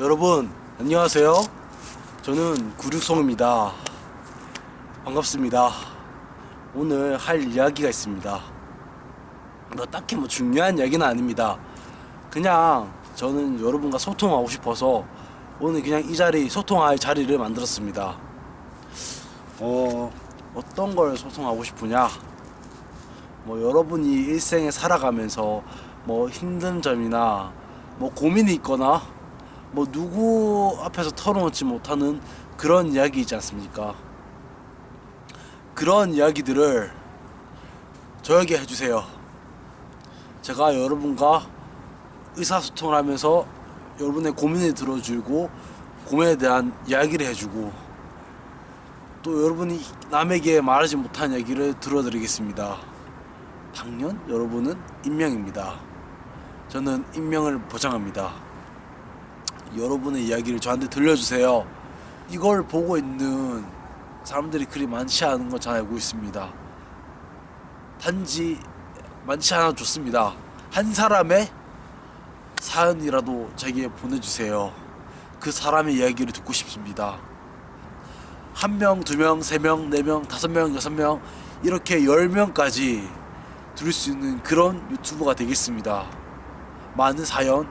여러분 안녕하세요. 저는 구륙성입니다. 반갑습니다. 오늘 할 이야기가 있습니다. 뭐 딱히 뭐 중요한 이야기는 아닙니다. 그냥 저는 여러분과 소통하고 싶어서 오늘 그냥 이 자리 소통할 자리를 만들었습니다. 어, 어떤 걸 소통하고 싶으냐? 뭐 여러분이 일생에 살아가면서 뭐 힘든 점이나 뭐 고민이 있거나 뭐 누구 앞에서 털어놓지 못하는 그런 이야기 있지 않습니까? 그런 이야기들을 저에게 해주세요. 제가 여러분과 의사소통을 하면서 여러분의 고민을 들어주고 고민에 대한 이야기를 해주고 또 여러분이 남에게 말하지 못한 이야기를 들어드리겠습니다. 당연 여러분은 인명입니다. 저는 인명을 보장합니다. 여러분의 이야기를 저한테 들려주세요. 이걸 보고 있는 사람들이 그리 많지 않은 건잘 알고 있습니다. 단지 많지 않아 좋습니다. 한 사람의 사연이라도 제게 보내주세요. 그 사람의 이야기를 듣고 싶습니다. 한 명, 두 명, 세 명, 네 명, 다섯 명, 여섯 명 이렇게 열 명까지 들을 수 있는 그런 유튜버가 되겠습니다. 많은 사연,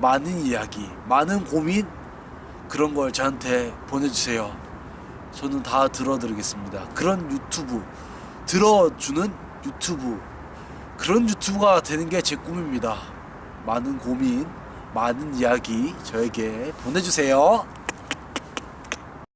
많은 이야기, 많은 고민 그런 걸 저한테 보내주세요. 저는 다 들어드리겠습니다. 그런 유튜브 들어주는 유튜브 그런 유튜브가 되는 게 제 꿈입니다. 많은 고민, 많은 이야기 저에게 보내주세요.